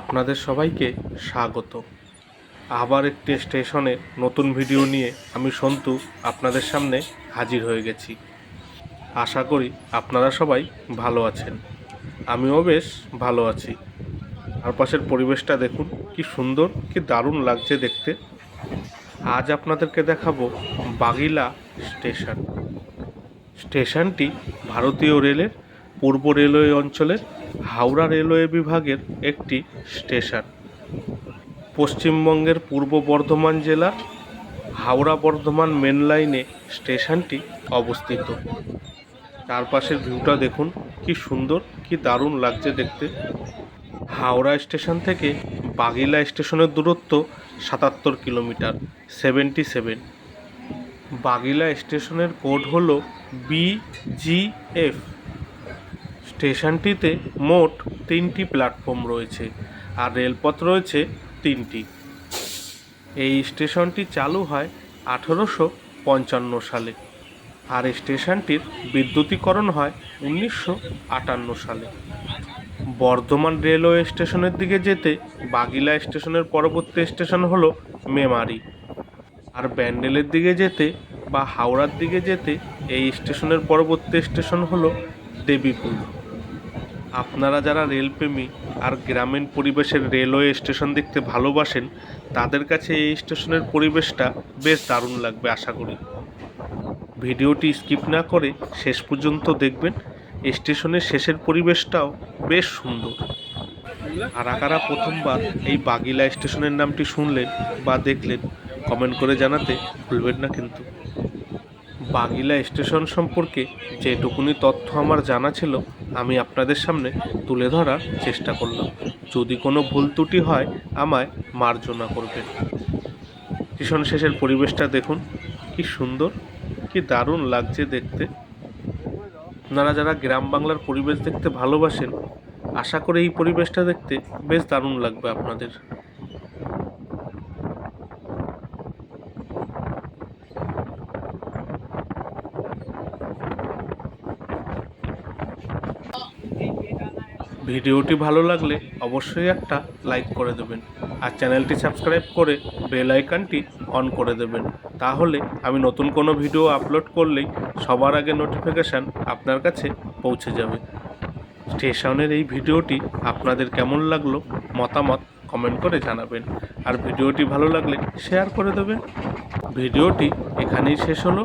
আপনাদের সবাইকে স্বাগত। আবার একটি স্টেশনে নতুন ভিডিও নিয়ে আমি সন্তু আপনাদের সামনে হাজির হয়ে গেছি। আশা করি আপনারা সবাই ভালো আছেন। আমিও বেশ ভালো আছি। চারপাশের পরিবেশটা দেখুন, কি সুন্দর, কি দারুণ লাগছে দেখতে। আজ আপনাদেরকে দেখাবো বাগিলা স্টেশন। স্টেশনটি ভারতীয় রেলের পূর্ব রেলওয়ে অঞ্চলের হাওড়া রেলওয়ে বিভাগের একটি স্টেশন। পশ্চিমবঙ্গের পূর্ব বর্ধমান জেলার হাওড়া বর্ধমান মেন লাইনে স্টেশনটি অবস্থিত। চারপাশের ভিউটা দেখুন, কি সুন্দর, কি দারুণ লাগছে দেখতে। হাওড়া স্টেশন থেকে বাগিলা স্টেশনের দূরত্ব সাতাত্তর কিলোমিটার, সেভেন্টি সেভেন। বাগিলা স্টেশনের কোড হল বিজিএফ স্টেশনটিতে মোট তিনটি প্ল্যাটফর্ম রয়েছে আর রেলপথ রয়েছে তিনটি। এই স্টেশনটি চালু হয় আঠেরোশো পঞ্চান্ন সালে আর স্টেশনটির বিদ্যুতীকরণ হয় উনিশশো আটান্ন সালে। বর্ধমান রেলওয়ে স্টেশনের দিকে যেতে বাগিলা স্টেশনের পরবর্তী স্টেশন হলো মেমারি আর ব্যান্ডেলের দিকে যেতে বা হাওড়ার দিকে যেতে এই স্টেশনের পরবর্তী স্টেশন হলো দেবীপুর। আপনারা যারা রেলপ্রেমী আর গ্রামীণ পরিবেশের রেলওয়ে স্টেশন দেখতে ভালোবাসেন, তাদের কাছে এই স্টেশনের পরিবেশটা বেশ দারুণ লাগবে আশা করি। ভিডিওটি স্কিপ না করে শেষ পর্যন্ত দেখবেন। স্টেশনের শেষের পরিবেশটাও বেশ সুন্দর। আর কারা প্রথমবার এই বাগিলা স্টেশনের নামটি শুনলেন বা দেখলেন, কমেন্ট করে জানাতে ভুলবেন না কিন্তু। বাগিলা স্টেশন সম্পর্কে যেটুকুনি তথ্য আমার জানা ছিল, আমি আপনাদের সামনে তুলে ধরার চেষ্টা করলাম। যদি কোনো ভুল ত্রুটি হয়, আমায় মার্জনা করবেন। স্টেশন শেষের পরিবেশটা দেখুন, কি সুন্দর, কি দারুণ লাগছে দেখতে। আপনারা যারা গ্রাম বাংলার পরিবেশ দেখতে ভালোবাসেন, আশা করে এই পরিবেশটা দেখতে বেশ দারুণ লাগবে আপনাদের। ভিডিওটি ভালো লাগলে অবশ্যই একটা লাইক করে দেবেন আর চ্যানেলটি সাবস্ক্রাইব করে বেল আইকনটি অন করে দেবেন। তাহলে আমি নতুন কোনো ভিডিও আপলোড করলেই সবার আগে নোটিফিকেশান আপনার কাছে পৌঁছে যাবে। স্টেশনের এই ভিডিওটি আপনাদের কেমন লাগল মতামত কমেন্ট করে জানাবেন। আর ভিডিওটি ভালো লাগলে শেয়ার করে দেবেন। ভিডিওটি এখানেই শেষ হলো।